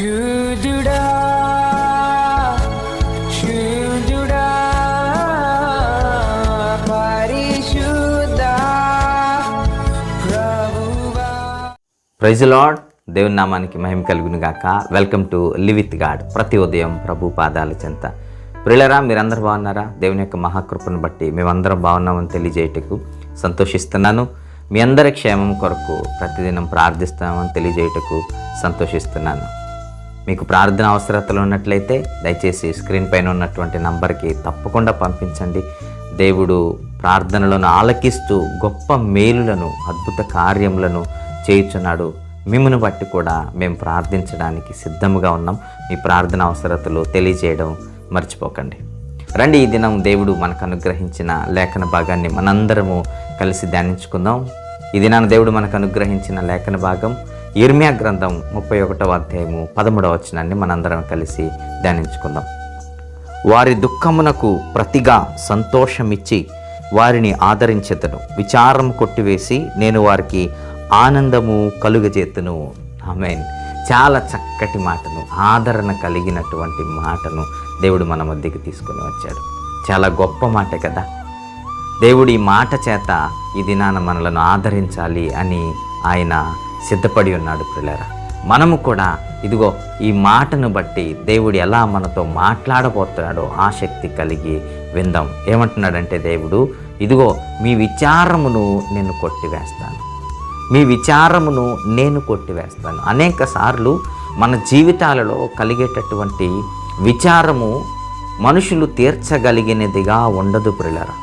శూదుడా శూదుడా పరిశుద్ధ ప్రభువా. Praise lord దేవుని నామానికి మహిమ కలుగును గాక. Welcome to live with God. ప్రతి ఉదయం ప్రభు పాదాల చెంత. ప్రిలరా మీరందరూ బాగున్నారా? దేవుని యొక్క మహాకృపను బట్టి మేమందరం బాగున్నామని తెలియజేయటకు సంతోషిస్తున్నాను. మీ అందరి క్షేమం కొరకు ప్రతిదినం ప్రార్థిస్తామని తెలియజేయటకు సంతోషిస్తున్నాను. మీకు ప్రార్థన అవసరతలు ఉన్నట్లయితే దయచేసి స్క్రీన్ పైన ఉన్నటువంటి నంబర్కి తప్పకుండా పంపించండి. దేవుడు ప్రార్థనలను ఆలకిస్తూ గొప్ప మేలులను అద్భుత కార్యములను చేయుచున్నాడు. మిమ్మను బట్టి కూడా మేము ప్రార్థించడానికి సిద్ధంగా ఉన్నాం. మీ ప్రార్థన అవసరతలు తెలియజేయడం మర్చిపోకండి. రండి ఈ దినం దేవుడు మనకు అనుగ్రహించిన లేఖన భాగాన్ని మనందరము కలిసి ధ్యానించుకుందాం. ఈ దినాన దేవుడు మనకు అనుగ్రహించిన లేఖన భాగం ఇర్మియా గ్రంథం ముప్పై ఒకటవ అధ్యాయము పదమూడవ వచనాన్ని మనందరం కలిసి ధ్యానించుకుందాం. వారి దుఃఖమునకు ప్రతిగా సంతోషమిచ్చి వారిని ఆదరించేతను విచారం కొట్టివేసి నేను వారికి ఆనందము కలుగజేతును. ఆమెన్. చాలా చక్కటి మాటను ఆదరణ కలిగినటువంటి మాటను దేవుడు మన మధ్యకి తీసుకుని వచ్చాడు. చాలా గొప్ప మాట కదా. దేవుడి మాట చేత ఈ దినాన మనలను ఆదరించాలి అని ఆయన సిద్ధపడి ఉన్నాడు పిల్లరా మనము కూడా ఇదిగో ఈ మాటను బట్టి దేవుడు ఎలా మనతో మాట్లాడబోతున్నాడో ఆసక్తి కలిగి విందాం. ఏమంటున్నాడంటే దేవుడు ఇదిగో మీ విచారమును నేను కొట్టివేస్తాను. మీ విచారమును నేను కొట్టివేస్తాను. అనేక సార్లు మన జీవితాలలో కలిగేటటువంటి విచారము మనుషులు తీర్చగలిగినదిగా ఉండదు ప్రిలరా.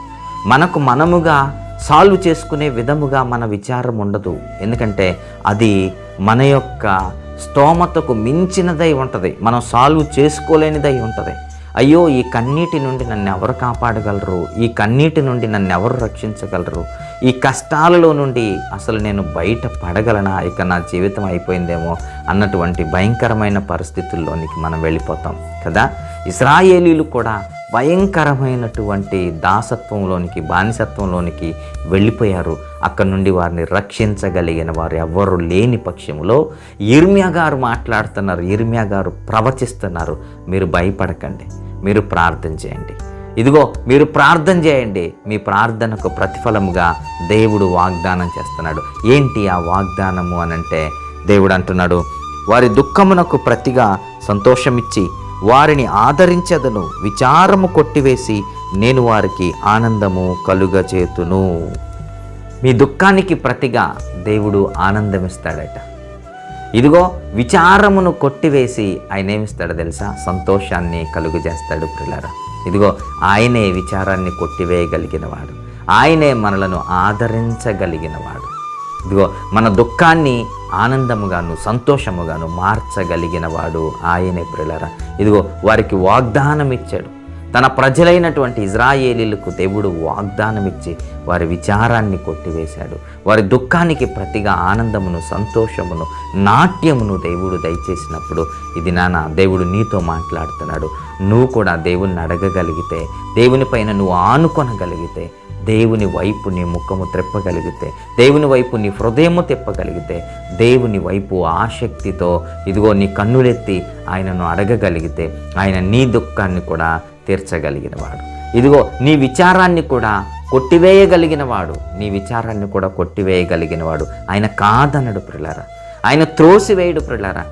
మనకు మనముగా సాల్వ్ చేసుకునే విధముగా మన విచారం ఉండదు. ఎందుకంటే అది మన యొక్క స్తోమతకు మించినదై ఉంటుంది. మనం సాల్వ్ చేసుకోలేనిదై ఉంటుంది. అయ్యో ఈ కన్నీటి నుండి నన్ను ఎవరు కాపాడగలరు? ఈ కన్నీటి నుండి నన్ను ఎవరు రక్షించగలరు? ఈ కష్టాలలో నుండి అసలు నేను బయట పడగలనా? ఇక నా జీవితం అయిపోయిందేమో అన్నటువంటి భయంకరమైన పరిస్థితుల్లోనికి మనం వెళ్ళిపోతాం కదా? ఇస్రాయేలీలు కూడా భయంకరమైనటువంటి దాసత్వంలోనికి బానిసత్వంలోనికి వెళ్ళిపోయారు. అక్కడ నుండి వారిని రక్షించగలిగిన వారు ఎవ్వరు లేని పక్షంలో ఇర్మియా గారు మాట్లాడుతున్నారు ఇర్మియా గారు ప్రవచిస్తున్నారు. మీరు భయపడకండి మీరు ప్రార్థన చేయండి. ఇదిగో మీరు ప్రార్థన చేయండి. మీ ప్రార్థనకు ప్రతిఫలముగా దేవుడు వాగ్దానం చేస్తున్నాడు. ఏంటి ఆ వాగ్దానము అనంటే దేవుడు అంటున్నాడు వారి దుఃఖమునకు ప్రతిగా సంతోషమిచ్చి వారిని ఆదరించదను. విచారము కొట్టివేసి నేను వారికి ఆనందము కలుగచేతును. మీ దుఃఖానికి ప్రతిగా దేవుడు ఆనందమిస్తాడట. ఇదిగో విచారమును కొట్టివేసి ఆయన ఏమిస్తాడో తెలుసా? సంతోషాన్ని కలుగజేస్తాడు పిల్లరా ఇదిగో ఆయనే విచారాన్ని కొట్టివేయగలిగినవాడు. ఆయనే మనలను ఆదరించగలిగినవాడు. ఇదిగో మన దుఃఖాన్ని ఆనందముగాను సంతోషముగాను మార్చగలిగిన వాడు ఆయనే ప్రిలరా. ఇదిగో వారికి వాగ్దానం ఇచ్చాడు తన ప్రజలైనటువంటి ఇజ్రాయేలీలకు దేవుడు వాగ్దానం ఇచ్చి వారి విచారాన్ని కొట్టివేశాడు. వారి దుఃఖానికి ప్రతిగా ఆనందమును సంతోషమును నాట్యమును దేవుడు దయచేసినప్పుడు ఇది నాన్న దేవుడు నీతో మాట్లాడుతున్నాడు. నువ్వు కూడా దేవుణ్ణి అడగగలిగితే దేవునిపైన నువ్వు ఆనుకొనగలిగితే దేవుని వైపు నీ ముఖము త్రెప్పగలిగితే దేవుని వైపు నీ హృదయము తెప్పగలిగితే దేవుని వైపు ఆసక్తితో ఇదిగో నీ కన్నులెత్తి ఆయనను అడగగలిగితే ఆయన నీ దుఃఖాన్ని కూడా తీర్చగలిగినవాడు. ఇదిగో నీ విచారాన్ని కూడా కొట్టివేయగలిగినవాడు నీ విచారాన్ని కూడా కొట్టివేయగలిగినవాడు. ఆయన కాదనడు ప్రిలారా ఆయన త్రోసివేయడు ప్రిలారా.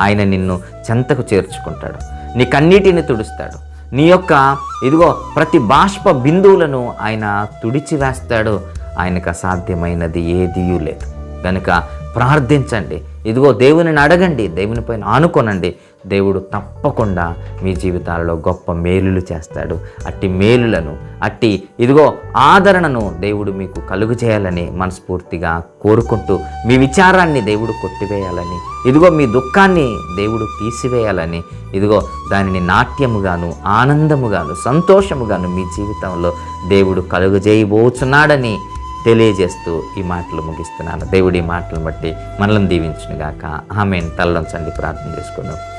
ఆయన నిన్ను చెంతకు చేర్చుకుంటాడు నీ కన్నీటిని తుడుస్తాడు. నీ యొక్క ఇదిగో ప్రతి బాష్ప బిందువులను ఆయన తుడిచివేస్తాడు ఆయనకు అసాధ్యమైనది ఏదీ లేదు. కనుక ప్రార్థించండి. ఇదిగో దేవునిని అడగండి. దేవుని పైన ఆనుకోనండి. దేవుడు తప్పకుండా మీ జీవితాలలో గొప్ప మేలులు చేస్తాడు. అట్టి మేలులను అట్టి ఇదిగో ఆదరణను దేవుడు మీకు కలుగు చేయాలని మనస్ఫూర్తిగా కోరుకుంటూ మీ విచారాన్ని దేవుడు కొట్టివేయాలని ఇదిగో మీ దుఃఖాన్ని దేవుడు తీసివేయాలని ఇదిగో దానిని నాట్యముగాను ఆనందముగాను సంతోషముగాను మీ జీవితంలో దేవుడు కలుగు చేయబోచున్నాడని తెలియజేస్తూ ఈ మాటలు ముగిస్తున్నాను. దేవుడి మాటలను బట్టి మనల్ని దీవించునుగాక. ఆమెను. తల్లంచండి. ప్రార్థన చేసుకుందాం.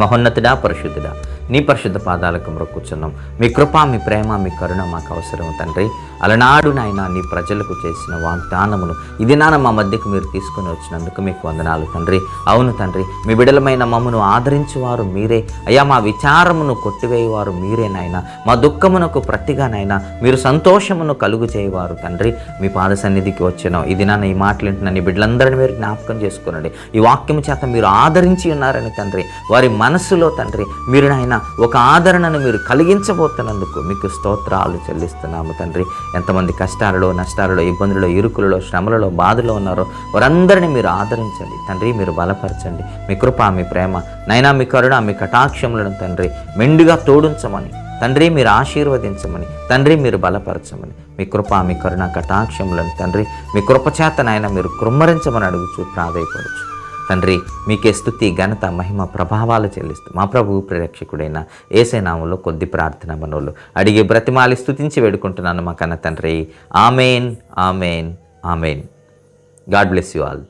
మహోన్నతుడా పరిశుద్ధుడా. నీ పరిశుద్ధ పాదాలకు మొక్కుచున్నాం మీ కృప మీ ప్రేమ మీ కరుణ మాకు అవసరం తండ్రి. అలనాడు నాయన నీ ప్రజలకు చేసిన వాగ్దానమును ఇది నాన్న మా మధ్యకు మీరు తీసుకుని వచ్చినందుకు మీకు వందనాలు తండ్రి. అవును తండ్రి. మీ బిడలమైన మమ్మను ఆదరించువారు మీరే. అయ్యా మా విచారమును కొట్టివేయవారు మీరే నాయన. మా దుఃఖమునకు ప్రతిగానైనా మీరు సంతోషమును కలుగు చేయవారు తండ్రి. మీ పాద సన్నిధికి వచ్చినాం. ఇది నాన్న ఈ మాటలు వింటున్న నీ బిడ్డలందరినీ మీరు జ్ఞాపకం చేసుకునండి. ఈ వాక్యం చేత మీరు ఆదరించి ఉన్నారని తండ్రి. వారి మనస్సులో తండ్రి మీరు నాయన ఒక ఆదరణను మీరు కలిగించబోతున్నందుకు మీకు స్తోత్రాలు చెల్లిస్తున్నాము తండ్రి. ఎంతమంది కష్టాలలో నష్టాలలో ఇబ్బందులలో ఇరుకులలో శ్రమలలో బాధలో ఉన్నారో వారందరినీ మీరు ఆదరించండి. తండ్రి మీరు బలపరచండి. మీ కృప మీ ప్రేమ నైనా మీ కరుణ మీ కటాక్షములను తండ్రి మెండుగా తోడుంచమని తండ్రి మీరు ఆశీర్వదించమని తండ్రి మీరు బలపరచమని మీ కృప మీ కరుణ కటాక్షములను తండ్రి మీ కృపచేత నాయన మీరు కృమ్మరించమని అడుగుచూ ప్రాధాయపడుచు. తండ్రి మీకే స్థుతి ఘనత మహిమ ప్రభావాలు చెల్లిస్తూ మా ప్రభు ప్రేరక్షకుడైన ఏసేనామంలో కొద్ది ప్రార్థన మనోళ్ళు. అడిగి బ్రతిమాలి స్థుతించి వేడుకుంటున్నాను మా కన్న తండ్రి. Amen amen amen. God bless you all.